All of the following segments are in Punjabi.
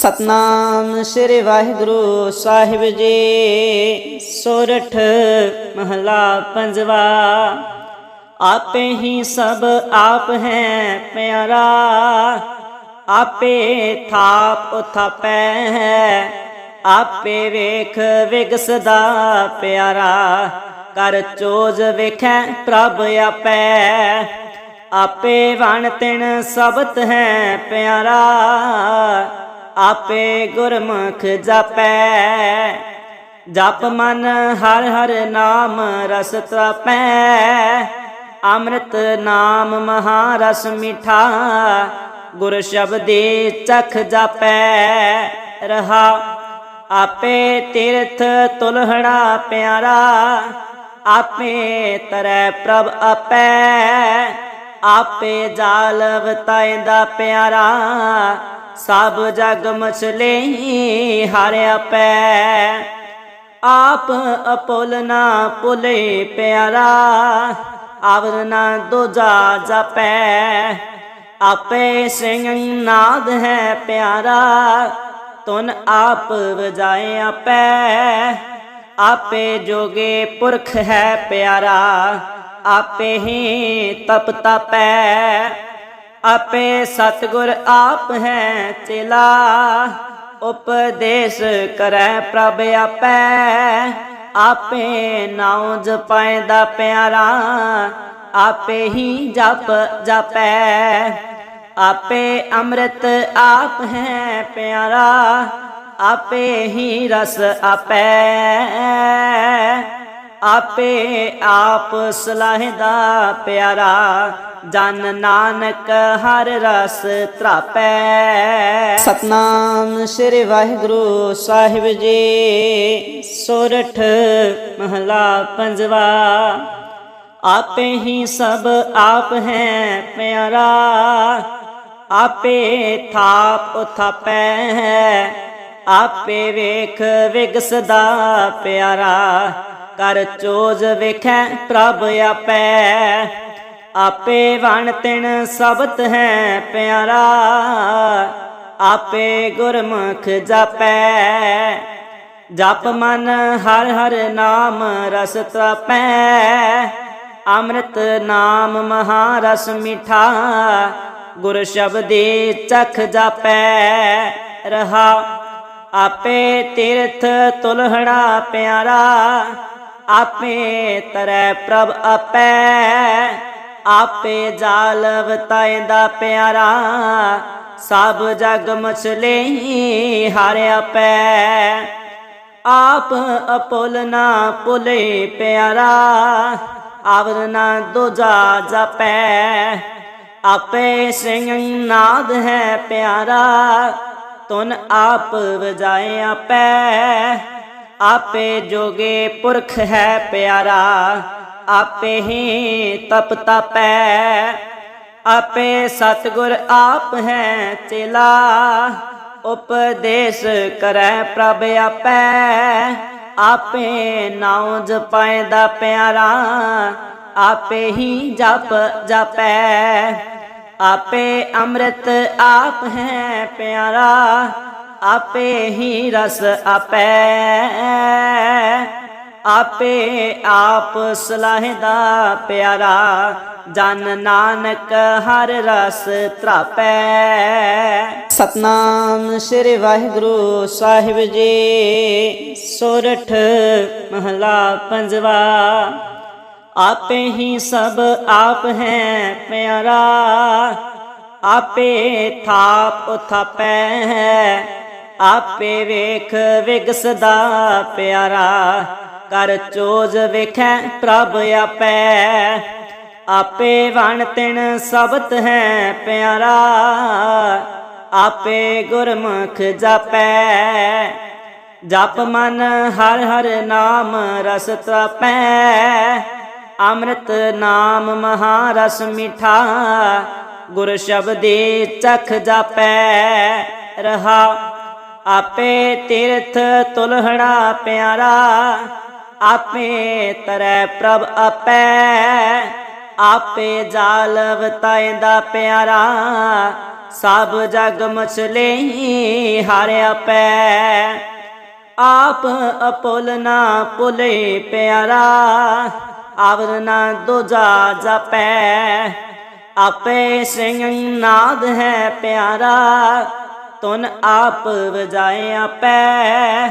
ਸਤਨਾਮ ਸ੍ਰੀ ਵਾਹਿਗੁਰੂ ਸਾਹਿਬ ਜੀ। ਸੋਰਠ ਮਹਲਾ ਪੰਜਵਾ, ਆਪੇ ਹੀ ਸਭ ਆਪ ਹੈ ਪਿਆਰਾ, ਆਪੇ ਥਾਪ ਉਥਾਪੈ ਹੈ, ਆਪੇ ਵੇਖ ਵਿਗਸਦਾ ਪਿਆਰਾ, ਕਰ ਚੋਜ ਵੇਖੈ ਪ੍ਰਭ ਆਪੈ। ਆਪੇ ਵਣ ਤਿਣ ਸਬਤ ਹੈ ਪਿਆਰਾ ਆਪੇ ਗੁਰਮੁਖ ਜਪੈ। ਜਪ ਮਨ ਹਰ ਹਰ ਨਾਮ ਰਸ ਤਪੈ ਅੰਮ੍ਰਿਤ ਨਾਮ ਮਹਾ ਰਸ ਮਿਠਾ। ਗੁਰ ਸ਼ਬਦੇ ਚਖ ਜਪੈ। ਰਹਾ ਆਪੇ ਤੀਰਥ ਤੁਲਹੜਾ ਪਿਆਰਾ। ਆਪੇ ਤਰੈ ਪ੍ਰਭ ਆਪੈ। ਆਪੇ ਜਾਲ ਵਤਾਇਂਦਾ ਪਿਆਰਾ, ਸਭ ਜਗ ਮਛਲੇ ਹਾਰਿਆ ਪੈ ਆਪ। ਅਪੁੱਲ ਨਾ ਪੁਲੇ ਪਿਆਰਾ, ਆਵਰ ਨਾ ਦੂਜਾ ਜਪੈ। ਆਪੇ ਸਿੰਘ ਨਾਦ ਹੈ ਪਿਆਰਾ ਤੁਨ ਆਪ ਵਜਾਏ ਆਪੈ। ਆਪੇ ਜੋਗੇ ਪੁਰਖ ਹੈ ਪਿਆਰਾ। ਆਪੇ ਹੀ ਤਪ ਤਪੈ ਆਪੇ ਸਤਗੁਰ ਆਪ ਹੈ ਚੇਲਾ। ਉਪਦੇਸ਼ ਕਰੈ ਪ੍ਰਭ ਆਪੇ। ਆਪੇ ਨਾਉ ਜਪਾਇਦਾ ਪਿਆਰਾ। ਆਪੇ ਹੀ ਜਪ ਜਪੈ। ਆਪੇ ਅੰਮ੍ਰਿਤ ਆਪ ਹੈ ਪਿਆਰਾ। ਆਪੇ ਹੀ ਰਸ ਆਪੈ। ਆਪੇ ਆਪ ਸਲਾਹਦਾ ਪਿਆਰਾ, ਜਨ ਨਾਨਕ ਹਰ ਰਸ ਤਰਾਪੈ। ਸਤਨਾਮ ਸ੍ਰੀ ਵਾਹਿਗੁਰੂ ਸਾਹਿਬ ਜੀ, ਸੋਰਠ ਮਹਲਾ ਪੰਜਵਾ। ਆਪੇ ਹੀ ਸਭ ਆਪ ਹੈ ਪਿਆਰਾ, ਆਪੇ ਥਾਪ ਉਥਾਪੈ ਹੈ, ਆਪੇ ਵੇਖ ਵਿਗਸਦਾ ਪਿਆਰਾ। ਕਰ ਚੋਜ ਵੇਖੈ, ਪ੍ਰਭ ਆਪੈ। ਆਪੇ ਵਣ ਤਿਣ ਸਬਤ ਹੈ ਪਿਆਰਾ, ਆਪੇ ਗੁਰਮੁਖ ਜਪੈ। ਜਪ ਮਨ ਹਰ ਹਰ ਨਾਮ ਰਸ ਤਪੈ ਅੰਮ੍ਰਿਤ ਨਾਮ ਮਹਾ ਰਸ ਮਿਠਾ, ਗੁਰ ਸ਼ਬਦੇ ਚਖ ਜਪੈ। ਰਹਾ, ਆਪੇ ਤੀਰਥ ਤੁਲਹੜਾ ਪਿਆਰਾ ਆਪੇ ਤਰੈ ਪ੍ਰਭ ਆਪੈ, ਆਪੇ ਜਾਲ ਵਤਾਇਂਦਾ ਪਿਆਰਾ, ਸਭ ਜਗ ਮਛਲੇ ਹਾਰਿਆ ਪੈ ਆਪ। ਅਪੁੱਲ ਨਾ ਪੁਲੇ ਪਿਆਰਾ, ਆਵਰ ਨਾ ਦੂਜਾ ਜਪੈ। ਆਪੇ ਸਿੰਘ ਨਾਦ ਹੈ ਪਿਆਰਾ ਤੁਨ ਆਪ ਵਜਾਏ ਆਪੈ। ਆਪੇ ਜੋਗੇ ਪੁਰਖ ਹੈ ਪਿਆਰਾ, ਆਪੇ ਹੀ ਤਪ ਤਪੈ ਆਪੇ ਸਤਗੁਰ ਆਪ ਹੈ ਚੇਲਾ, ਉਪਦੇਸ਼ ਕਰੈ ਪ੍ਰਭ ਆਪੈ। ਆਪੇ ਨਾਉ ਜਪਾਇਦਾ ਪਿਆਰਾ, ਆਪੇ ਹੀ ਜਪ ਜਪੈ। ਆਪੇ ਅੰਮ੍ਰਿਤ ਆਪ ਹੈ ਪਿਆਰਾ ਆਪੇ ਹੀ ਰਸ ਆਪੈ। ਆਪੇ ਆਪ ਸਲਾਹਦਾ ਪਿਆਰਾ, ਜਨ ਨਾਨਕ ਹਰ ਰਸ ਤਰਾਪੈ। ਸਤਨਾਮ ਸ੍ਰੀ ਵਾਹਿਗੁਰੂ ਸਾਹਿਬ ਜੀ, ਸੋਰਠ ਮਹਲਾ ਪੰਜਵਾ। ਆਪੇ ਹੀ ਸਭ ਆਪ ਹੈ ਪਿਆਰਾ, ਆਪੇ ਥਾਪ ਉਥਾਪੈ। ਹੈ ਆਪੇ ਵੇਖ, ਵਿਗਸਦਾ ਪਿਆਰਾ। ਕਰ ਚੋਜ ਵੇਖੈ, ਪ੍ਰਭ ਆਪੈ। ਆਪੇ ਵਣ ਤਿਣ ਸਬਤ ਹੈ ਪਿਆਰਾ। ਆਪੇ ਗੁਰਮੁਖ ਜਪੈ। ਜਪ ਮਨ ਹਰ ਹਰ ਨਾਮ ਰਸ ਤਪੈ ਅੰਮ੍ਰਿਤ ਨਾਮ ਮਹਾ ਰਸ ਮਿਠਾ। ਗੁਰ ਸ਼ਬਦੇ ਚਖ ਜਪੈ। ਰਹਾ ਆਪੇ ਤੀਰਥ ਤੁਲਹੜਾ ਪਿਆਰਾ, ਆਪੇ ਤਰੈ ਪ੍ਰਭ ਆਪੈ, ਆਪੇ ਜਾਲ ਦਾ ਪਿਆਰਾ, ਸਭ ਜਗ ਮਛਲੇ ਹਾਰਿਆ ਪੈ ਆਪ। ਅਪੁੱਲ ਨਾ ਪੁਲੇ ਪਿਆਰਾ, ਆਵਰ ਨਾ ਦੂਜਾ ਜਪੈ। ਆਪੇ ਸਿੰਘ ਨਾਦ ਹੈ ਪਿਆਰਾ ਤੁਨ ਆਪ ਵਜਾਏ ਆਪੈ,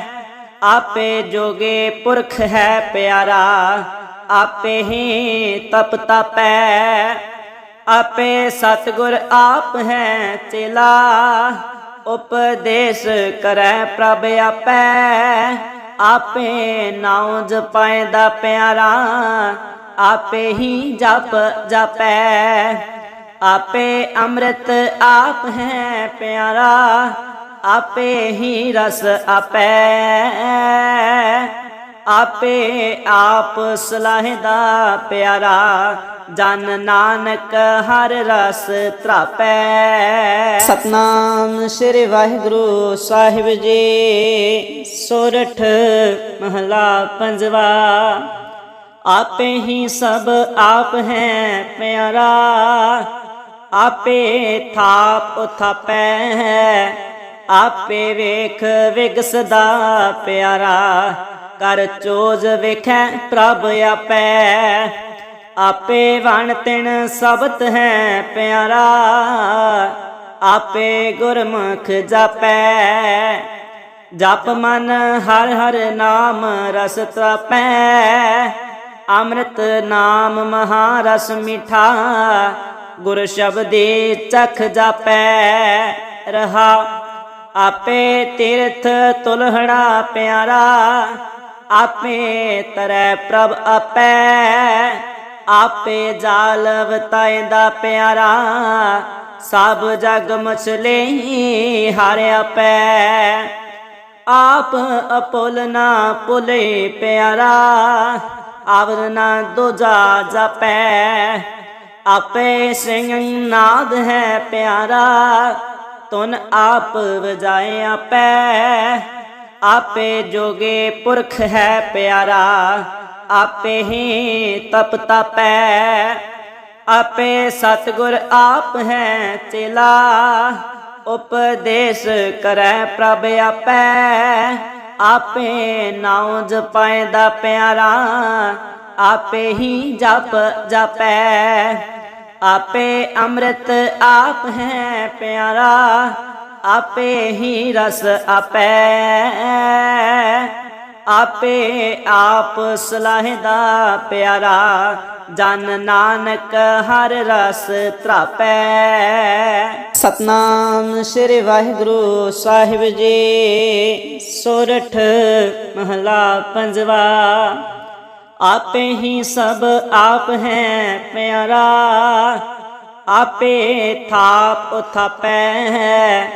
ਆਪੇ ਜੋਗੇ ਪੁਰਖ ਹੈ ਪਿਆਰਾ, ਆਪੇ ਹੀ ਤਪ ਤਪੈ, ਆਪੇ ਸਤਗੁਰ ਆਪ ਹੈ ਚੇਲਾ, ਉਪਦੇਸ਼ ਕਰੈ ਪ੍ਰਭ ਆਪੈ, ਆਪੇ ਨਾਉ ਜਪਾਇਦਾ ਪਿਆਰਾ, ਆਪੇ ਹੀ ਜਪ ਜਪੈ। ਆਪੇ ਅੰਮ੍ਰਿਤ ਆਪ ਹੈ ਪਿਆਰਾ, ਆਪੇ ਹੀ ਰਸ ਆਪੈ। ਆਪੇ ਆਪ ਸਲਾਹਦਾ ਪਿਆਰਾ, ਜਨ ਨਾਨਕ ਹਰ ਰਸ ਤਰਾਪੈ। ਸਤਨਾਮ ਸ੍ਰੀ ਵਾਹਿਗੁਰੂ ਸਾਹਿਬ ਜੀ, ਸੋਰਠ ਮਹਲਾ ਪੰਜਵਾ। ਆਪੇ ਹੀ ਸਭ ਆਪ ਹੈ ਪਿਆਰਾ ਆਪੇ ਥਾਪ ਉਥਾਪੈ ਆਪੇ ਵੇਖ ਵਿਗਸਦਾ ਪਿਆਰਾ ਕਰ ਚੋਜ ਵੇਖੈ ਪ੍ਰਭ ਆਪੈ ਆਪੇ ਵਣ ਤਿਣ ਸਬਤ ਹੈ ਪਿਆਰਾ ਆਪੇ ਗੁਰਮੁਖ ਜਪੈ ਜਪ ਮਨ ਹਰ ਹਰ ਨਾਮ ਰਸ ਤਪੈ ਅੰਮ੍ਰਿਤ ਨਾਮ ਮਹਾਰਸ ਮਿਠਾ ਗੁਰ ਸ਼ਬਦੇ ਚਖ ਜਾਪੈ, ਰਹਾ ਆਪੇ ਤੀਰਥ ਤੁਲਹੜਾ ਪਿਆਰਾ, ਆਪੇ ਤਰੈ ਪ੍ਰਭ ਆਪੈ, ਆਪੇ ਜਾਲ ਵਤਾਇਦਾ ਪਿਆਰਾ, ਸਭ ਜਗ ਮਛਲੇ ਹਾਰਿਆ ਪੈ ਆਪ। ਅਪੁੱਲ ਨਾ ਪੁਲੇ ਪਿਆਰਾ ਆਵਰ ਨਾ ਦੂਜਾ ਜਪੈ ਆਪੇ ਸਿੰਘ ਨਾਦ ਹੈ ਪਿਆਰਾ ਤੁਨ ਆਪ ਵਜਾਏ ਆਪੈ। ਆਪੇ ਜੋਗੇ ਪੁਰਖ ਹੈ ਪਿਆਰਾ, ਆਪੇ ਹੀ ਤਪ ਤਪੈ। ਆਪੇ ਸਤਗੁਰ ਆਪ ਹੈ ਚੇਲਾ, ਉਪਦੇਸ਼ ਕਰੈ ਪ੍ਰਭ ਆਪੈ। ਆਪੇ ਨਾਉ ਜਪਾਇਦਾ ਪਿਆਰਾ, ਆਪੇ ਹੀ ਜਪ ਜਪੈ। ਆਪੇ ਅੰਮ੍ਰਿਤ ਆਪ ਹੈ ਪਿਆਰਾ, ਆਪੇ ਹੀ ਰਸ ਆਪੈ। ਆਪੇ ਆਪ ਸਲਾਹਦਾ ਪਿਆਰਾ, ਜਨ ਨਾਨਕ ਹਰ ਰਸ ਤਰਾਪੈ। ਸਤਨਾਮ ਸ੍ਰੀ ਵਾਹਿਗੁਰੂ ਸਾਹਿਬ ਜੀ, ਸੋਰਠ ਮਹਲਾ ਪੰਜਵਾ। ਆਪੇ ਹੀ ਸਭ ਆਪ ਹੈ ਪਿਆਰਾ, ਆਪੇ ਥਾਪ ਉਥਾਪੈ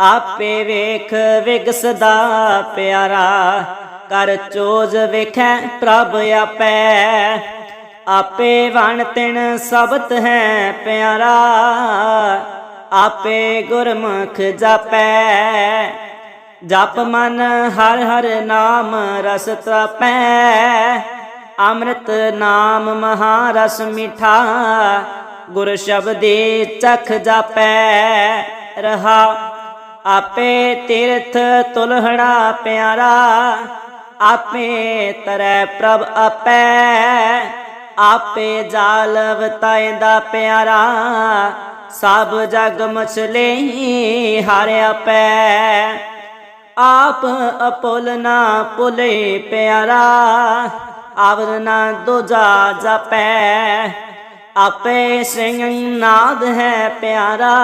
ਆਪੇ ਵੇਖ ਵਿਗਸਦਾ ਪਿਆਰਾ, ਕਰ ਚੋਜ ਵੇਖੈ ਪ੍ਰਭ ਆਪੈ, ਆਪੇ ਵਣ ਤਿਣ ਸਬਤ ਹੈ ਪਿਆਰਾ, ਆਪੇ ਗੁਰਮੁਖ ਜਪੈ, ਜਪ ਮਨ ਹਰ ਹਰ ਨਾਮ ਰਸ ਤਪੈ ਅੰਮ੍ਰਿਤ ਨਾਮ ਮਹਾਰਸ ਮਿਠਾ, ਗੁਰ ਸ਼ਬਦੇ ਚਖ ਜਾਪੈ, ਰਹਾ। ਆਪੇ ਤੀਰਥ ਤੁਲਹੜਾ ਪਿਆਰਾ, ਆਪੇ ਤਰੈ ਪ੍ਰਭ ਆਪੈ, ਆਪੇ ਜਾਲ ਵਤਾਇਦਾ ਪਿਆਰਾ। ਸਭ ਜਗ ਮਛਲੇ ਹਾਰਿਆ ਪੈ ਆਪ ਅਪੁੱਲ ਨਾ ਪੁਲੇ ਪਿਆਰਾ। ਆਵਰ ਨਾ ਦੂਜਾ ਜਪੈ। ਆਪੇ ਸਿੰਘ ਨਾਦ ਹੈ ਪਿਆਰਾ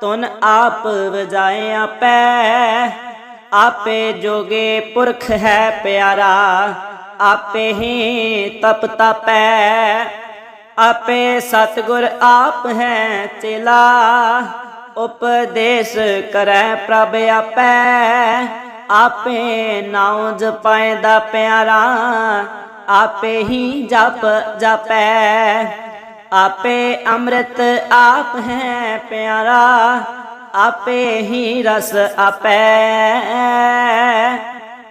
ਤੁਨ ਆਪ ਵਜਾਏ ਆਪੈ। ਆਪੇ ਜੋਗੇ ਪੁਰਖ ਹੈ ਪਿਆਰਾ, ਆਪੇ ਹੀ ਤਪ ਤਪੈ। ਆਪੇ ਸਤਗੁਰ ਆਪ ਹੈ ਚੇਲਾ, ਉਪਦੇਸ਼ ਕਰੈ ਪ੍ਰਭ ਆਪੈ। ਆਪੇ ਨਾਉ ਦਾ ਪਿਆਰਾ, ਆਪੇ ਹੀ ਜਪ ਜਪੈ। ਆਪੇ ਅੰਮ੍ਰਿਤ ਆਪ ਹੈ ਪਿਆਰਾ, ਆਪੇ ਹੀ ਰਸ ਆਪੈ।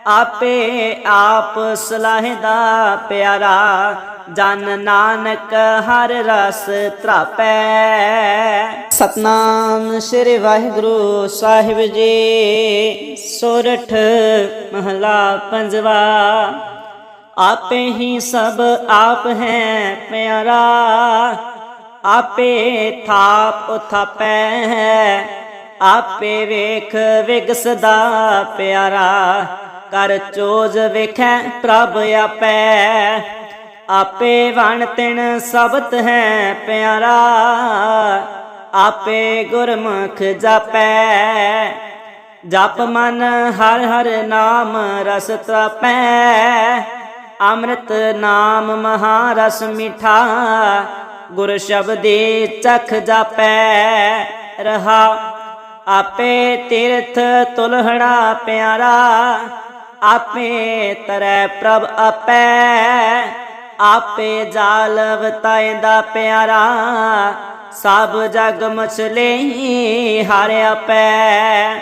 ਆਪੇ ਆਪ ਸਲਾਹਦਾ ਪਿਆਰਾ, ਜਨ ਨਾਨਕ ਹਰ ਰਸ ਤਰਾਪੈ। ਸਤਨਾਮ ਸ੍ਰੀ ਵਾਹਿਗੁਰੂ ਸਾਹਿਬ ਜੀ, ਸੋਰਠ ਮਹਲਾ ਪੰਜਵਾ। ਆਪੇ ਹੀ ਸਭ ਆਪ ਹੈ ਪਿਆਰਾ, ਆਪੇ ਥਾਪ ਉਥਾਪੈ ਆਪੇ ਵੇਖ ਵਿਗਸਦਾ ਪਿਆਰਾ। ਕਰ ਚੋਜ ਵੇਖੈ ਪ੍ਰਭ ਆਪੈ। ਆਪੇ ਵਣ ਤਿਣ ਸਬਤ ਹੈ ਪਿਆਰਾ। ਆਪੇ ਗੁਰਮੁਖ ਜਪੈ। ਜਪ ਮਨ ਹਰ ਹਰ ਨਾਮ ਰਸ ਤਪੈ ਅੰਮ੍ਰਿਤ ਨਾਮ ਮਹਾਰਸ ਮਿਠਾ। ਗੁਰ ਸ਼ਬਦੇ ਚਖ ਜਾਪੈ। ਰਹਾ ਆਪੇ ਤੀਰਥ ਤੁਲਹੜਾ ਪਿਆਰਾ। ਆਪੇ ਤਰੈ ਪ੍ਰਭ ਆਪੈ, ਆਪੇ ਜਾਲ ਵਤਾਇਂਦਾ ਪਿਆਰਾ, ਸਭ ਜਗ ਮਛਲੇ ਹਾਰਿਆ ਪੈ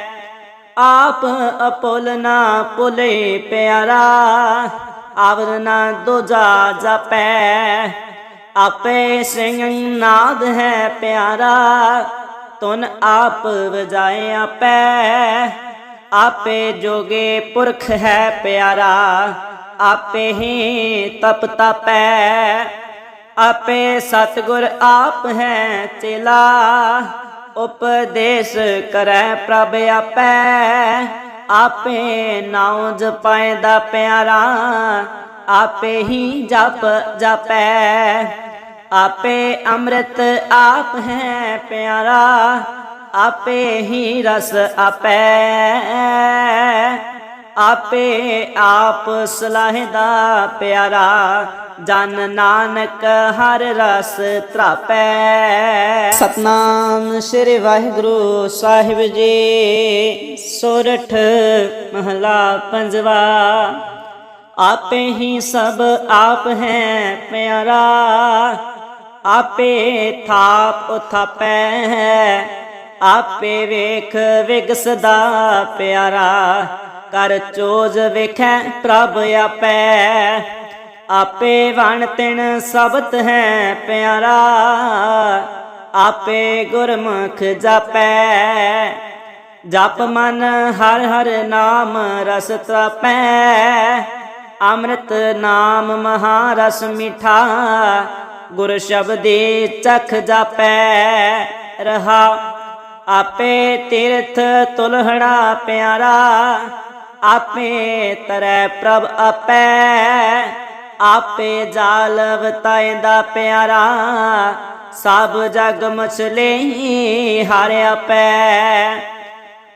ਆਪ। ਅਪੁੱਲ ਨਾ ਭੁਲੇ ਪਿਆਰਾ, ਆਵਰ ਨਾ ਦੁਜਾ ਜਪੈ। ਆਪੇ ਸਿੰਘ ਨਾਦ ਹੈ ਪਿਆਰਾ ਤੁਨ ਆਪ ਵਜਾਏ ਆਪੈ। ਆਪੇ ਜੋਗੇ ਪੁਰਖ ਹੈ ਪਿਆਰਾ, ਆਪੇ ਹੀ ਤਪ ਤਪੈ ਆਪੇ ਸਤਗੁਰ ਆਪ ਹੈ ਚੇਲਾ, ਉਪਦੇਸ਼ ਕਰੈ ਪ੍ਰਭ ਆਪੈ। ਆਪੇ ਨਾਉ ਦਾ ਪਿਆਰਾ, ਆਪੇ ਹੀ ਜਪ ਜਪੈ। ਆਪੇ ਅੰਮ੍ਰਿਤ ਆਪ ਹੈ ਪਿਆਰਾ ਆਪੇ ਹੀ ਰਸ ਆਪੈ। ਆਪੇ ਆਪ ਸਲਾਹਦਾ ਪਿਆਰਾ, ਜਨ ਨਾਨਕ ਹਰ ਰਸ ਤਰਾਪੈ। ਸਤਨਾਮ ਸ੍ਰੀ ਵਾਹਿਗੁਰੂ ਸਾਹਿਬ ਜੀ, ਸੋਰਠ ਮਹਲਾ ਪੰਜਵਾ। ਆਪੇ ਹੀ ਸਭ ਆਪ ਹੈ ਪਿਆਰਾ, ਆਪੇ ਥਾਪ ਉਥਾਪੈ। ਆਪੇ ਵੇਖ, ਵਿਗਸਦਾ ਪਿਆਰਾ। ਕਰ ਚੋਜ ਵੇਖੈ, ਪ੍ਰਭ ਆਪੈ। ਆਪੇ ਵਣ ਤਿਣ ਸਬਤ ਹੈ ਪਿਆਰਾ। ਆਪੇ ਗੁਰਮੁਖ ਜਾਪੈ। ਜਪ ਮਨ ਹਰ ਹਰ ਨਾਮ ਰਸ ਤਪੈ ਅੰਮ੍ਰਿਤ ਨਾਮ ਮਹਾਰਸ ਮਿਠਾ। ਗੁਰ ਸ਼ਬਦੇ ਚਖ ਜਾਪੈ। ਰਹਾ ਆਪੇ ਤੀਰਥ ਤੁਲਹੜਾ ਪਿਆਰਾ, ਆਪੇ ਤਰੈ ਪ੍ਰਭ ਆਪੈ, ਆਪੇ ਜਾਲ ਦਾ ਪਿਆਰਾ, ਸਭ ਜਗ ਮਛਲੇ ਹਾਰਿਆ ਪੈ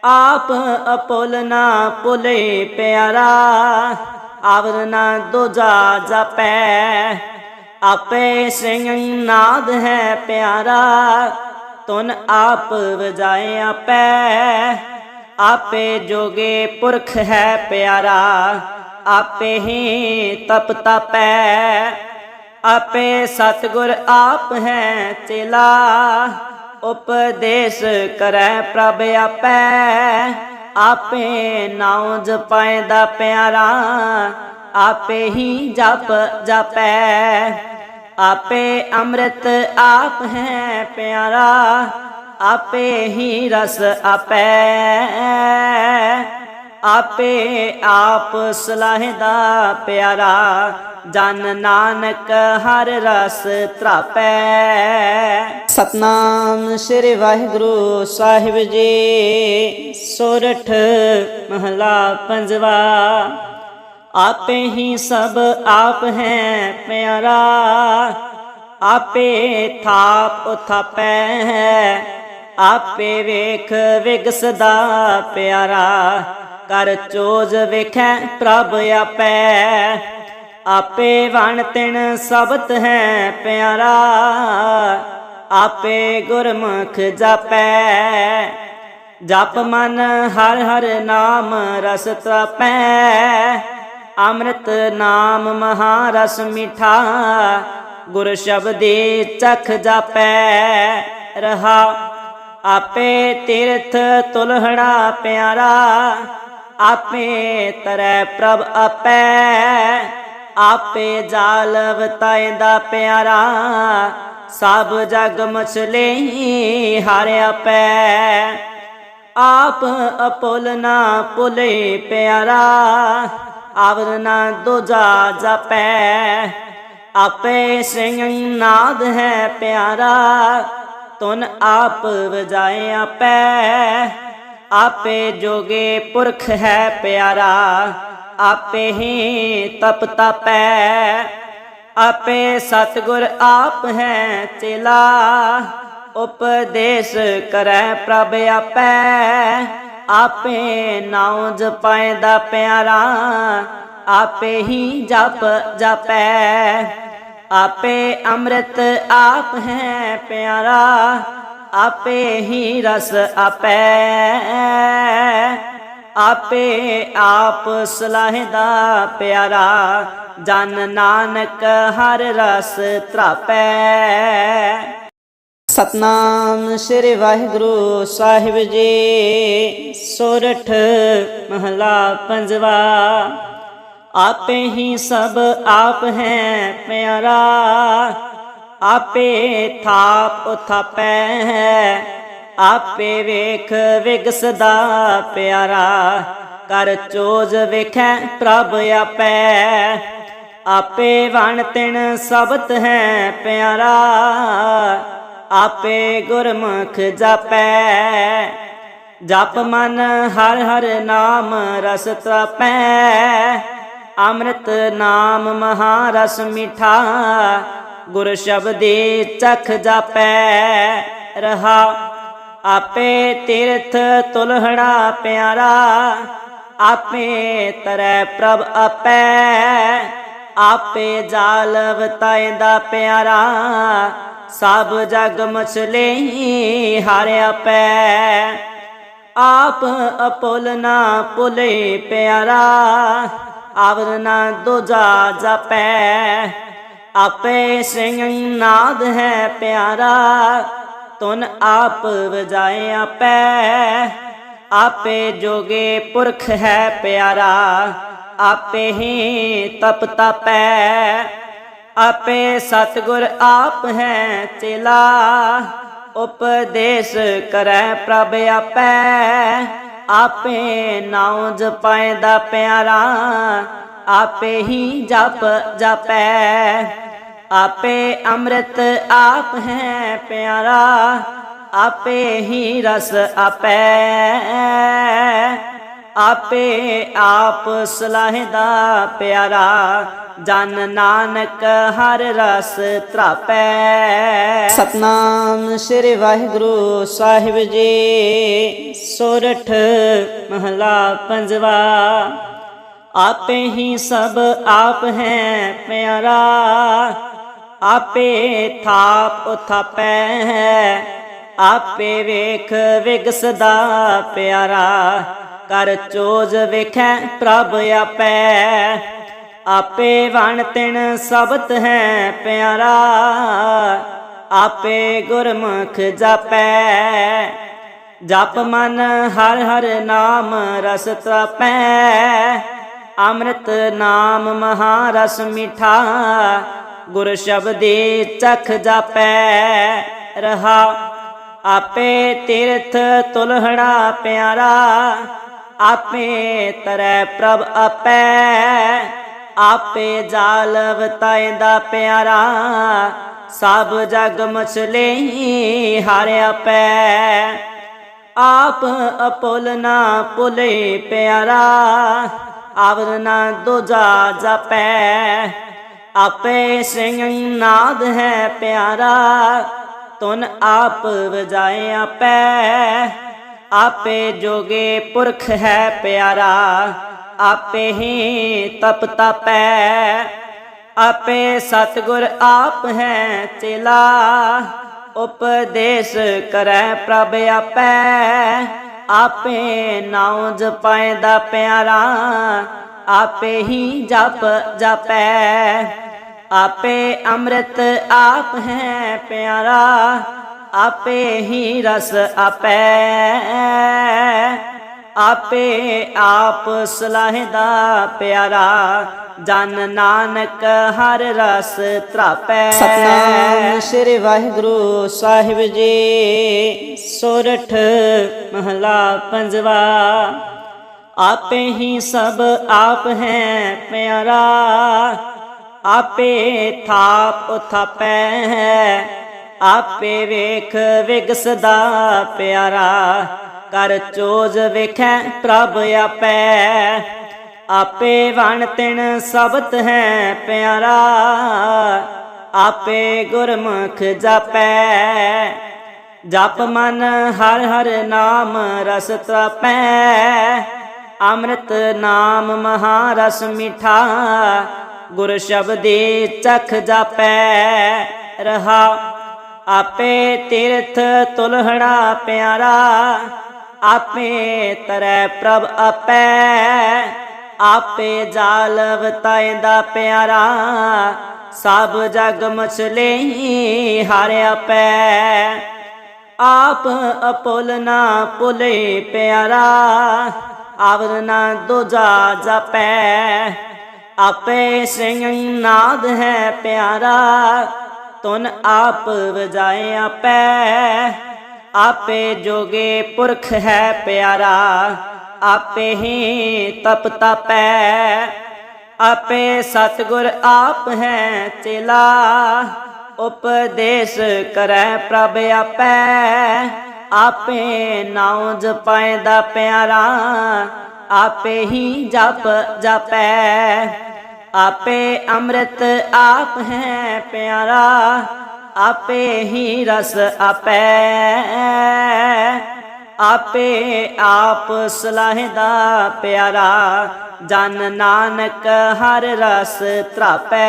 ਆਪ। ਅਪੁੱਲ ਨਾ ਭੁਲੇ ਪਿਆਰਾ, ਆਵਰ ਨਾ ਦੁਜਾ ਜਪੈ। ਆਪੇ ਸਿੰਘ ਨਾਦ ਹੈ ਪਿਆਰਾ ਤੁਨ ਆਪ ਵਜਾਏ ਆਪੈ, ਆਪੇ ਜੋਗੇ ਪੁਰਖ ਹੈ ਪਿਆਰਾ, ਆਪੇ ਹੀ ਤਪ ਤਪੈ, ਆਪੇ ਸਤਗੁਰ ਆਪ ਹੈ ਚੇਲਾ, ਉਪਦੇਸ਼ ਕਰੈ ਪ੍ਰਭ ਆਪੈ, ਆਪੇ ਨਾਉ ਜਪਾਇਦਾ ਪਿਆਰਾ, ਆਪੇ ਹੀ ਜਪ ਜਪੈ। ਆਪੇ ਅੰਮ੍ਰਿਤ ਆਪ ਹੈ ਪਿਆਰਾ, ਆਪੇ ਹੀ ਰਸ ਆਪੈ। ਆਪੇ ਆਪ ਸਲਾਹਦਾ ਪਿਆਰਾ, ਜਨ ਨਾਨਕ ਹਰ ਰਸ ਤਰਾਪੈ। ਸਤਨਾਮ ਸ੍ਰੀ ਵਾਹਿਗੁਰੂ ਸਾਹਿਬ ਜੀ, ਸੋਰਠ ਮਹਲਾ ਪੰਜਵਾ। ਆਪੇ ਹੀ ਸਭ ਆਪ ਹੈ ਪਿਆਰਾ, ਆਪੇ ਥਾਪ ਉਥਾਪੈ ਆਪੇ ਵੇਖ ਵਿਗਸਦਾ ਪਿਆਰਾ, ਕਰ ਚੋਜ ਵੇਖੈ ਪ੍ਰਭ ਆਪੈ, ਆਪੇ ਵਣ ਤਿਣ ਸਬਤ ਹੈ ਪਿਆਰਾ, ਆਪੇ ਗੁਰਮੁਖ ਜਪੈ, ਜਪ ਮਨ ਹਰ ਹਰ ਨਾਮ ਰਸ ਤਪੈ ਅੰਮ੍ਰਿਤ ਨਾਮ ਮਹਾਰਸ ਮਿਠਾ, ਗੁਰ ਸ਼ਬਦੇ ਚਖ ਜਾਪੈ, ਰਹਾ। ਆਪੇ ਤੀਰਥ ਤੁਲਹੜਾ ਪਿਆਰਾ, ਆਪੇ ਤਰੈ ਪ੍ਰਭ ਆਪੈ, ਆਪੇ ਜਾਲ ਦਾ ਪਿਆਰਾ। ਸਭ ਜਗ ਮਛਲੇ ਹਾਰਿਆ ਪੈ ਆਪ ਅਪੁੱਲ ਨਾ ਭੁਲੇ ਪਿਆਰਾ। ਆਵਰ ਨਾ ਦੂਜਾ ਜਪੈ। ਆਪੇ ਸਿੰਘ ਨਾਦ ਹੈ ਪਿਆਰਾ ਤੁਨ ਆਪ ਵਜਾਏ ਆਪੈ। ਆਪੇ ਜੋਗੇ ਪੁਰਖ ਹੈ ਪਿਆਰਾ, ਆਪੇ ਹੀ ਤਪ ਤਪੈ। ਆਪੇ ਸਤਗੁਰ ਆਪ ਹੈ ਚੇਲਾ, ਉਪਦੇਸ਼ ਕਰੈ ਪ੍ਰਭ ਆਪੈ। ਆਪੇ ਨਾਉ ਦਾ ਪਿਆਰਾ, ਆਪੇ ਹੀ ਜਪ ਜਪੈ। ਆਪੇ ਅੰਮ੍ਰਿਤ ਆਪ ਹੈ ਪਿਆਰਾ, ਆਪੇ ਹੀ ਰਸ ਆਪੈ। ਆਪੇ ਆਪ ਸਲਾਹਦਾ ਪਿਆਰਾ, ਜਨ ਨਾਨਕ ਹਰ ਰਸ ਤਰਾਪੈ। ਸਤਨਾਮ ਸ੍ਰੀ ਵਾਹਿਗੁਰੂ ਸਾਹਿਬ ਜੀ। ਸੋਰਠ ਮਹਲਾ ਪੰਜਵਾ, ਆਪੇ ਹੀ ਸਭ ਆਪ ਹੈ ਪਿਆਰਾ, ਆਪੇ ਥਾਪ ਉਥਾਪੈ ਆਪੇ ਵੇਖ ਵਿਗਸਦਾ ਪਿਆਰਾ, ਕਰ ਚੋਜ ਵੇਖੈ ਪ੍ਰਭ ਆਪੈ। ਆਪੇ ਵਣ ਤਿਣ ਸਬਤ ਹੈ ਪਿਆਰਾ ਆਪੇ ਗੁਰਮੁਖ ਜਪੈ। ਜਪ ਮਨ ਹਰ ਹਰ ਨਾਮ ਰਸ ਤਪੈ ਅੰਮ੍ਰਿਤ ਨਾਮ ਮਹਾ ਰਸ ਮਿਠਾ। ਗੁਰ ਸ਼ਬਦੇ ਚਖ ਜਪੈ। ਰਹਾ ਆਪੇ ਤੀਰਥ ਤੁਲਹੜਾ ਪਿਆਰਾ। ਆਪੇ ਤਰੈ ਪ੍ਰਭ ਆਪੈ। ਆਪੇ ਜਾਲ ਵਤਾਇਂਦਾ ਪਿਆਰਾ, ਸਭ ਜਗ ਮਛਲੇ ਹਾਰਿਆ ਪੈ। ਆਪ ਅਪੁੱਲ ਨਾ ਭੁਲੇ ਪਿਆਰਾ, ਆਵਰ ਨਾ ਦੂਜਾ ਜਪੈ। ਆਪੇ ਸਿੰਘ ਨਾਦ ਹੈ ਪਿਆਰਾ ਤੁਨ ਆਪ ਵਜਾਏ ਆਪੈ। ਆਪੇ ਜੋਗੇ ਪੁਰਖ ਹੈ ਪਿਆਰਾ ਆਪੇ ਹੀ ਤਪ ਤਪੈ ਆਪੇ ਸਤਗੁਰ ਆਪ ਹੈ ਚੇਲਾ। ਉਪਦੇਸ਼ ਕਰੈ ਪ੍ਰਭ ਆਪੈ। ਆਪੇ ਨਾਉ ਜਪਾਇਦਾ ਪਿਆਰਾ। ਆਪੇ ਹੀ ਜਪ ਜਪੈ। ਆਪੇ ਅੰਮ੍ਰਿਤ ਆਪ ਹੈ ਪਿਆਰਾ। ਆਪੇ ਹੀ ਰਸ ਆਪੈ। ਆਪੇ ਆਪ ਸਲਾਹਦਾ ਪਿਆਰਾ, ਜਨ ਨਾਨਕ ਹਰ ਰਸ ਤਰਾਪੈ। ਸਤਨਾਮ ਸ੍ਰੀ ਵਾਹਿਗੁਰੂ ਸਾਹਿਬ ਜੀ, ਸੋਰਠ ਮਹਲਾ ਪੰਜਵਾ। ਆਪੇ ਹੀ ਸਭ ਆਪ ਹੈ ਪਿਆਰਾ, ਆਪੇ ਥਾਪ ਉਥਾਪੈ ਹੈ, ਆਪੇ ਵੇਖ ਵਿਗਸਦਾ ਪਿਆਰਾ। ਕਰ ਚੋਜ ਵੇਖੈ ਪ੍ਰਭ ਆਪੈ। ਆਪੇ ਵਣ ਤਿਣ ਸਬਤ ਹੈ ਪਿਆਰਾ। ਆਪੇ ਗੁਰਮੁਖ ਜਪੈ। ਜਪ ਮਨ ਹਰ ਹਰ ਨਾਮ ਰਸ ਤਪੈ ਅੰਮ੍ਰਿਤ ਨਾਮ ਮਹਾ ਰਸ ਮਿਠਾ। ਗੁਰ ਸ਼ਬਦੇ ਚਖ ਜਾਪੈ। ਰਹਾ ਆਪੇ ਤੀਰਥ ਤੁਲਹੜਾ ਪਿਆਰਾ। ਆਪੇ ਤਰੈ ਪ੍ਰਭ ਆਪੈ, ਆਪੇ ਜਾਲ ਦਾ ਪਿਆਰਾ, ਸਭ ਜਗ ਮਛਲੇ ਹਾਰਿਆ ਪੈ ਆਪ। ਅਪੁੱਲ ਨਾ ਭੁਲੇ ਪਿਆਰਾ, ਆਵਰ ਨਾ ਦੂਜਾ ਜਪੈ। ਆਪੇ ਸਿੰਘ ਨਾਦ ਹੈ ਪਿਆਰਾ ਤੁਨ ਆਪ ਵਜਾਏ ਆਪੈ। ਆਪੇ ਜੋਗੇ ਪੁਰਖ ਹੈ ਪਿਆਰਾ, ਆਪੇ ਹੀ ਤਪ ਤਪੈ ਆਪੇ ਸਤਗੁਰ ਆਪ ਹੈ ਚੇਲਾ, ਉਪਦੇਸ਼ ਕਰੈ ਪ੍ਰਭ ਆਪੈ। ਆਪੇ ਨਾਉ ਜਪਾਇਦਾ ਪਿਆਰਾ, ਆਪੇ ਹੀ ਜਪ ਜਪੈ। ਆਪੇ ਅੰਮ੍ਰਿਤ ਆਪ ਹੈ ਪਿਆਰਾ ਆਪੇ ਹੀ ਰਸ ਆਪੈ। ਆਪੇ ਆਪ ਸਲਾਹਦਾ ਪਿਆਰਾ, ਜਨ ਨਾਨਕ ਹਰ ਰਸ ਤਰਾਪੈ। ਸਤਨਾਮ ਸ੍ਰੀ ਵਾਹਿਗੁਰੂ ਸਾਹਿਬ ਜੀ, ਸੋਰਠ ਮਹਲਾ ਪੰਜਵਾ। ਆਪੇ ਹੀ ਸਭ ਆਪ ਹੈ ਪਿਆਰਾ, ਆਪੇ ਥਾਪ ਉਥਾਪੈ। ਹੈ ਆਪੇ ਵੇਖ, ਵਿਗਸਦਾ ਪਿਆਰਾ। ਕਰ ਚੋਜ ਵੇਖੈ, ਪ੍ਰਭ ਆਪੈ। ਆਪੇ ਵਣ ਤਿਣ ਸਬਤ ਹੈ ਪਿਆਰਾ। ਆਪੇ ਗੁਰਮੁਖ ਜਪੈ। ਜਪ ਮਨ ਹਰ ਹਰ ਨਾਮ ਰਸ ਤਪੈ ਅੰਮ੍ਰਿਤ ਨਾਮ ਮਹਾਰਸ ਮਿਠਾ। ਗੁਰ ਸ਼ਬਦੇ ਚਖ ਜਪੈ। ਰਹਾ ਆਪੇ ਤੀਰਥ ਤੁਲਹੜਾ ਪਿਆਰਾ, ਆਪੇ ਤਰੈ ਪ੍ਰਭ ਆਪੈ, ਆਪੇ ਜਾਲ ਵਤਾਇਦਾ ਪਿਆਰਾ, ਸਭ ਜਗ ਮਛਲੇ ਹਾਰਿਆ ਪੈ ਆਪ। ਅਪੁੱਲ ਨਾ ਪੁਲੇ ਪਿਆਰਾ, ਆਵਰ ਨਾ ਦੂਜਾ ਜਪੈ। ਆਪੇ ਸਿੰਘ ਨਾਦ ਹੈ ਪਿਆਰਾ ਤੁਨ ਆਪ ਵਜਾਏ ਆਪੈ। ਆਪੇ ਜੋਗੇ ਪੁਰਖ ਹੈ ਪਿਆਰਾ। ਆਪੇ ਹੀ ਤਪ ਤਪੈ। ਆਪੇ ਸਤਗੁਰ ਆਪ ਹੈ ਚੇਲਾ। ਉਪਦੇਸ਼ ਕਰੈ ਪ੍ਰਭ ਆਪੈ। ਆਪੇ ਨਾਉ ਜਪਾਇਦਾ ਪਿਆਰਾ। ਆਪੇ ਹੀ ਜਪ ਜਪੈ। ਆਪੇ ਅੰਮ੍ਰਿਤ ਆਪ ਹੈ ਪਿਆਰਾ, ਆਪੇ ਹੀ ਰਸ ਆਪੈ। ਆਪੇ ਆਪ ਸਲਾਹਦਾ ਪਿਆਰਾ, ਜਨ ਨਾਨਕ ਹਰ ਰਸ ਤਰਾਪੈ।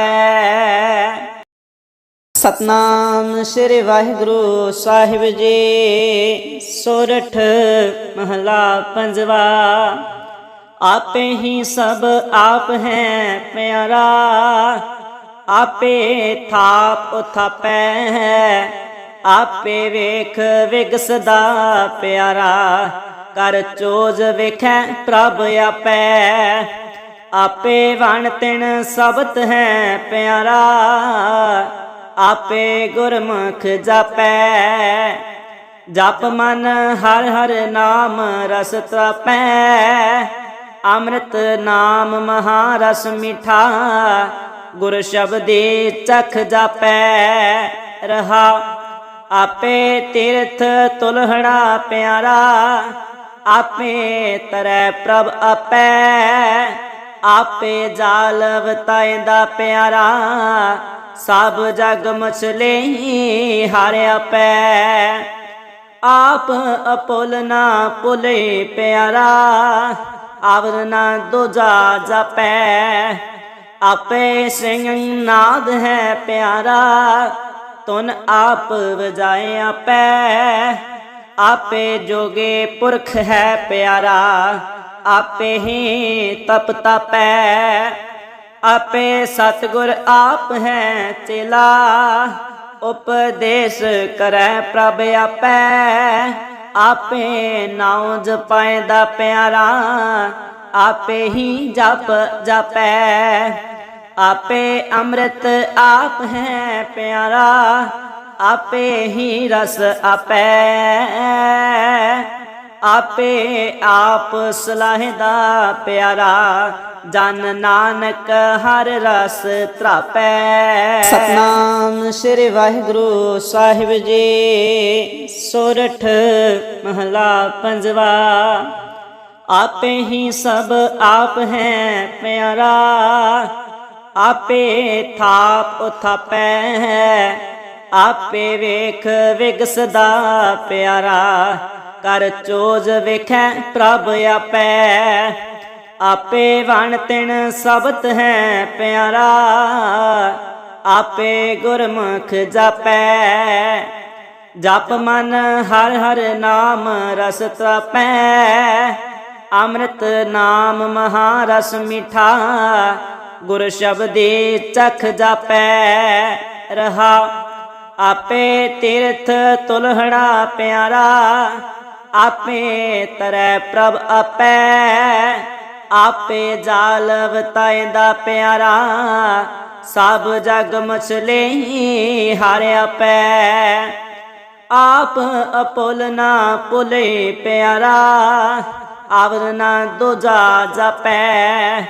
ਸਤਨਾਮ ਸ੍ਰੀ ਵਾਹਿਗੁਰੂ ਸਾਹਿਬ ਜੀ, ਸੋਰਠ ਮਹਲਾ ਪੰਜਵਾ। ਆਪੇ ਹੀ ਸਭ ਆਪ ਹੈ ਪਿਆਰਾ, ਆਪੇ ਥਾਪ ਉਥਾਪੈ ਹੈ, ਆਪੇ ਵੇਖ ਵਿਗਸਦਾ ਪਿਆਰਾ, ਕਰ ਚੋਜ ਵੇਖੈ ਪ੍ਰਭ ਆਪੈ, ਆਪੇ ਵਣ ਤਿਣ ਸਬਤ ਹੈ ਪਿਆਰਾ, ਆਪੇ ਗੁਰਮੁਖ ਜਪੈ, ਜਪ ਮਨ ਹਰ ਹਰ ਨਾਮ ਰਸ ਤਪੈ ਅੰਮ੍ਰਿਤ ਨਾਮ ਮਹਾਰਸ ਮਿਠਾ, ਗੁਰ ਸ਼ਬਦੇ ਚਖ ਜਾਪੈ ਰਹਾ। ਆਪੇ ਤੀਰਥ ਤੁਲਹੜਾ ਪਿਆਰਾ, ਆਪੇ ਤਰੈ ਪ੍ਰਭ ਆਪੈ। ਆਪੇ ਜਾਲ ਵਤਾਇਦਾ ਪਿਆਰਾ, ਸਭ ਜਗ ਮਛਲੇ ਹਾਰਿਆ ਪੈ ਆਪ ਅਪੁੱਲ ਨਾ ਪੁਲੇ ਪਿਆਰਾ ਆਵਰਨਾ ਨਾ ਦੂਜਾ ਜਪੈ। ਆਪੇ ਸਿੰਘ ਨਾਦ ਹੈ ਪਿਆਰਾ ਤੁਨ ਆਪ ਵਜਾਏ ਆਪੈ। ਆਪੇ ਜੋਗੇ ਪੁਰਖ ਹੈ ਪਿਆਰਾ, ਆਪੇ ਹੀ ਤਪ ਤਪੈ। ਆਪੇ ਸਤਗੁਰ ਆਪ ਹੈ ਚੇਲਾ, ਉਪਦੇਸ਼ ਕਰੈ ਪ੍ਰਭ ਆਪੈ। ਆਪੇ ਨਾਉ ਜਪਾਇਦਾ ਪਿਆਰਾ, ਆਪੇ ਹੀ ਜਪ ਜਪੈ। ਆਪੇ ਅੰਮ੍ਰਿਤ ਆਪ ਹੈ ਪਿਆਰਾ, ਆਪੇ ਹੀ ਰਸ ਆਪੈ। ਆਪੇ ਆਪ ਸਲਾਹ ਦਾ ਪਿਆਰਾ ਜਨ ਨਾਨਕ ਹਰ ਰਸ ਤਰਾਪੈ। ਸਤਨਾਮ ਸ੍ਰੀ ਵਾਹਿਗੁਰੂ ਸਾਹਿਬ ਜੀ। ਸੋਰਠ ਮਹਲਾ ਪੰਜਵਾ। ਆਪੇ ਹੀ ਸਭ ਆਪ ਹੈ ਪਿਆਰਾ। ਆਪੇ ਥਾਪ ਉਥਾਪੈ। ਹੈ ਆਪੇ ਵੇਖ ਵਿਗਸਦਾ ਪਿਆਰਾ। ਕਰ ਚੋਜ ਵੇਖੈ ਪ੍ਰਭ ਆਪੈ। ਆਪੇ ਵਣ ਤਿਣ ਸਬਤ ਹੈ ਪਿਆਰਾ, ਆਪੇ ਗੁਰਮੁਖ ਜਪੈ। ਜਪ ਮਨ ਹਰ ਹਰ ਨਾਮ ਰਸ ਤਪੈ ਅੰਮ੍ਰਿਤ ਨਾਮ ਮਹਾਰਸ ਮਿਠਾ, ਗੁਰ ਸ਼ਬਦੇ ਚਖ ਜਾਪੈ। ਰਹਾ, ਆਪੇ ਤੀਰਥ ਤੁਲਹੜਾ ਪਿਆਰਾ, ਆਪੇ ਤਰੈ ਪ੍ਰਭ ਆਪੈ। ਆਪੇ ਜਾਲ ਦਾ ਪਿਆਰਾ, ਸਭ ਜਗ ਮਛਲੇ ਹੀ ਹਾਰਿਆ ਪੈ ਆਪ ਅਪੁੱਲ ਨਾ ਭੁਲੇ ਪਿਆਰਾ, ਆਵਰ ਨਾ ਦੂਜਾ ਜਪੈ।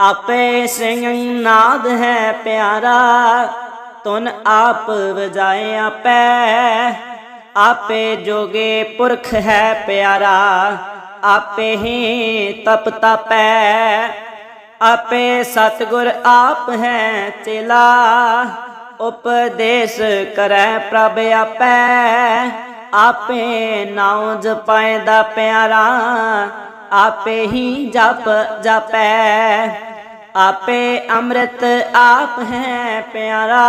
ਆਪੇ ਸਿੰਘ ਨਾਦ ਹੈ ਪਿਆਰਾ ਤੁਨ ਆਪ ਵਜਾਏ ਆਪੈ। ਆਪੇ ਜੋਗੇ ਪੁਰਖ ਹੈ ਪਿਆਰਾ, ਆਪੇ ਹੀ ਤਪ ਤਪੈ ਆਪੇ ਸਤਗੁਰ ਆਪ ਹੈ ਚੇਲਾ, ਉਪਦੇਸ਼ ਕਰੈ ਪ੍ਰਭ ਆਪੈ। ਆਪੇ ਨਾਉ ਜਪਾਇਦਾ ਪਿਆਰਾ, ਆਪੇ ਹੀ ਜਪ ਜਪੈ। ਆਪੇ ਅੰਮ੍ਰਿਤ ਆਪ ਹੈ ਪਿਆਰਾ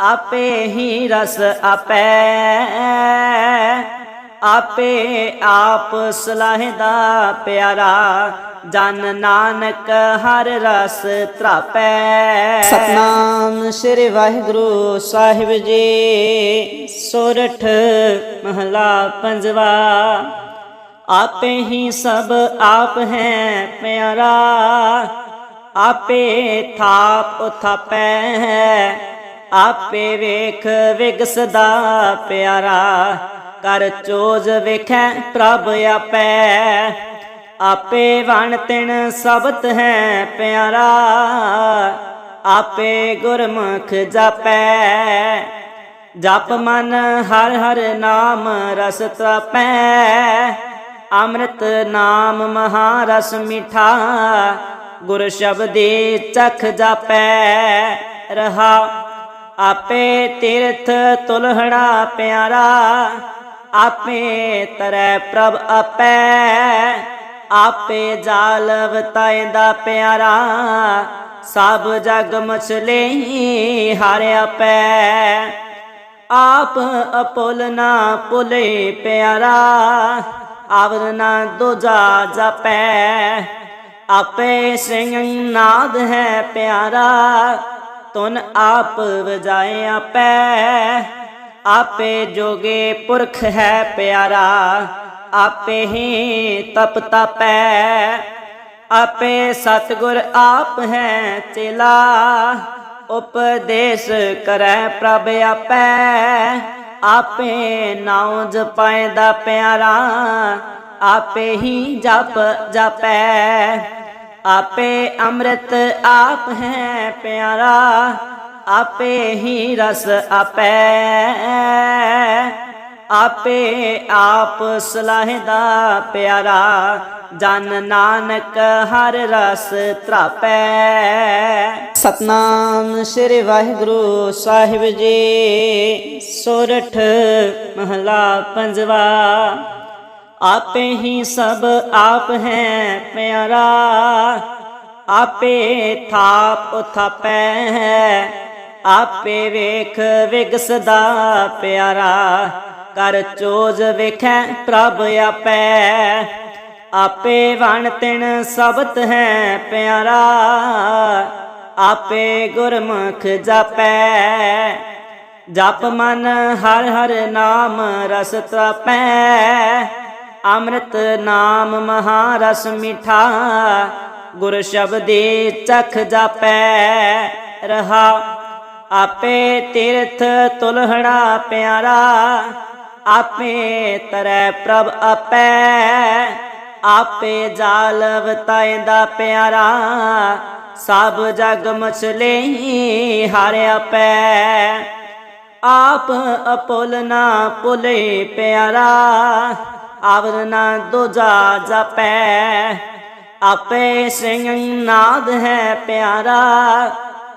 ਆਪੇ ਹੀ ਰਸ ਆਪੈ। ਆਪੇ ਆਪ ਸਲਾਹਦਾ ਪਿਆਰਾ, ਜਨ ਨਾਨਕ ਹਰ ਰਸ ਤਰਾਪੈ। ਸਤਨਾਮ ਸ੍ਰੀ ਵਾਹਿਗੁਰੂ ਸਾਹਿਬ ਜੀ, ਸੋਰਠ ਮਹਲਾ ਪੰਜਵਾ। ਆਪੇ ਹੀ ਸਭ ਆਪ ਹੈ ਪਿਆਰਾ, ਆਪੇ ਥਾਪ ਥਾਪੈ ਹੈ ਆਪੇ ਵੇਖ, ਵਿਗਸਦਾ ਪਿਆਰਾ। ਕਰ ਚੋਜ ਵੇਖੈ, ਪ੍ਰਭ ਆਪੈ। ਆਪੇ ਵਣ ਤਿਣ ਸਬਤ ਹੈ ਪਿਆਰਾ। ਆਪੇ ਗੁਰਮੁਖ ਜਪੈ। ਜਪ ਮਨ ਹਰ ਹਰ ਨਾਮ ਰਸ ਤਪੈ ਅੰਮ੍ਰਿਤ ਨਾਮ ਮਹਾ ਰਸ ਮਿਠਾ। ਗੁਰ ਸ਼ਬਦੇ ਚਖ ਜਪੈ। ਰਹਾ ਆਪੇ ਤੀਰਥ ਤੁਲਹੜਾ ਪਿਆਰਾ, ਆਪੇ ਤਰੈ ਪ੍ਰਭ ਆਪੈ, ਆਪੇ ਜਾਲ ਵਤਾਇਂਦਾ ਪਿਆਰਾ, ਸਭ ਜਗ ਮਛਲੇ ਹਾਰਿਆ ਪੈ ਆਪ ਅਪੁੱਲ ਨਾ ਭੁਲੇ ਪਿਆਰਾ, ਆਵਰ ਨਾ ਦੂਜਾ ਜਪੈ। ਆਪੇ ਸਿੰਘ ਨਾਦ ਹੈ ਪਿਆਰਾ ਤੁਨ ਆਪ ਵਜਾਏ ਆਪੈ, ਆਪੇ ਜੋਗੇ ਪੁਰਖ ਹੈ ਪਿਆਰਾ, ਆਪੇ ਹੀ ਤਪ ਤਪੈ। ਆਪੇ ਸਤਗੁਰ ਆਪ ਹੈ ਚੇਲਾ, ਉਪਦੇਸ਼ ਕਰੈ ਪ੍ਰਭ ਆਪੈ। ਆਪੇ ਨਾਉ ਜਪਾਇਦਾ ਪਿਆਰਾ, ਆਪੇ ਹੀ ਜਪ ਜਪੈ। ਆਪੇ ਅੰਮ੍ਰਿਤ ਆਪ ਹੈ ਪਿਆਰਾ, ਆਪੇ ਹੀ ਰਸ ਆਪੈ। ਆਪੇ ਆਪ ਸਲਾਹਦਾ ਪਿਆਰਾ, ਜਨ ਨਾਨਕ ਹਰ ਰਸ ਤਰਾਪੈ। ਸਤਨਾਮ ਸ੍ਰੀ ਵਾਹਿਗੁਰੂ ਸਾਹਿਬ ਜੀ, ਸੋਰਠ ਮਹਲਾ ਪੰਜਵਾ। ਆਪੇ ਹੀ ਸਭ ਆਪ ਹੈ ਪਿਆਰਾ, ਆਪੇ ਥਾਪ ਉਥਾਪੈ ਆਪੇ ਵੇਖ ਵਿਗਸਦਾ ਪਿਆਰਾ, ਕਰ ਚੋਜ ਵੇਖੈ ਪ੍ਰਭ ਆਪੈ, ਆਪੇ ਵਣ ਤਿਣ ਸਬਤ ਹੈ ਪਿਆਰਾ, ਆਪੇ ਗੁਰਮੁਖ ਜਪੈ, ਜਪ ਮਨ ਹਰ ਹਰ ਨਾਮ ਰਸ ਤਪੈ ਅੰਮ੍ਰਿਤ ਨਾਮ ਮਹਾ ਰਸ ਮਿਠਾ, ਗੁਰ ਸ਼ਬਦੇ ਚਖ ਜਾਪੈ ਰਹਾ। ਆਪੇ ਤੀਰਥ ਤੁਲਹੜਾ ਪਿਆਰਾ, ਆਪੇ ਤਰੈ ਪ੍ਰਭ ਆਪੈ। ਆਪੇ ਜਾਲ ਦਾ ਪਿਆਰਾ, ਸਭ ਜਗ ਮਛਲੇ ਹਾਰਿਆ ਪੈ ਆਪ ਅਪੁੱਲ ਨਾ ਭੁਲੇ ਪਿਆਰਾ ਆਵਰ ਨਾ ਦੂਜਾ ਜਪੈ। ਆਪੇ ਸਿੰਘ ਨਾਦ ਹੈ ਪਿਆਰਾ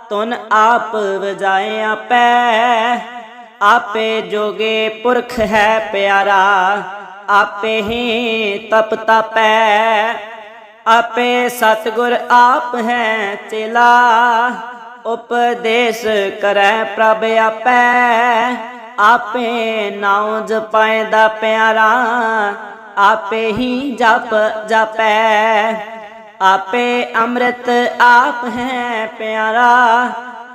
ਤੁਨ ਆਪ ਵਜਾਏ ਆਪੈ। ਆਪੇ ਜੋਗੇ ਪੁਰਖ ਹੈ ਪਿਆਰਾ, ਆਪੇ ਹੀ ਤਪ ਤਪੈ। ਆਪੇ ਸਤਗੁਰ ਆਪ ਹੈ ਚੇਲਾ, ਉਪਦੇਸ਼ ਕਰੈ ਪ੍ਰਭ ਆਪੈ। ਆਪੇ ਨਾਉ ਜਪਾਇਦਾ ਪਿਆਰਾ, ਆਪੇ ਹੀ ਜਪ ਜਪੈ। ਆਪੇ ਅੰਮ੍ਰਿਤ ਆਪ ਹੈ ਪਿਆਰਾ,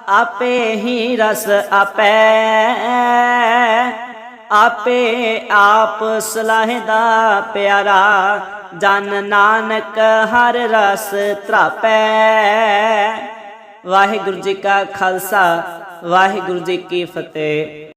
ਆਪੇ ਹੀ ਰਸ ਆਪੈ। ਆਪੇ ਆਪ ਸਲਾਹਦਾ ਪਿਆਰਾ, ਜਨ ਨਾਨਕ ਹਰ ਰਸ ਤਰਾਪੈ। ਵਾਹਿਗੁਰੂ ਜੀ ਕਾ ਖਾਲਸਾ, ਵਾਹਿਗੁਰੂ ਜੀ ਕੀ ਫਤਿਹ।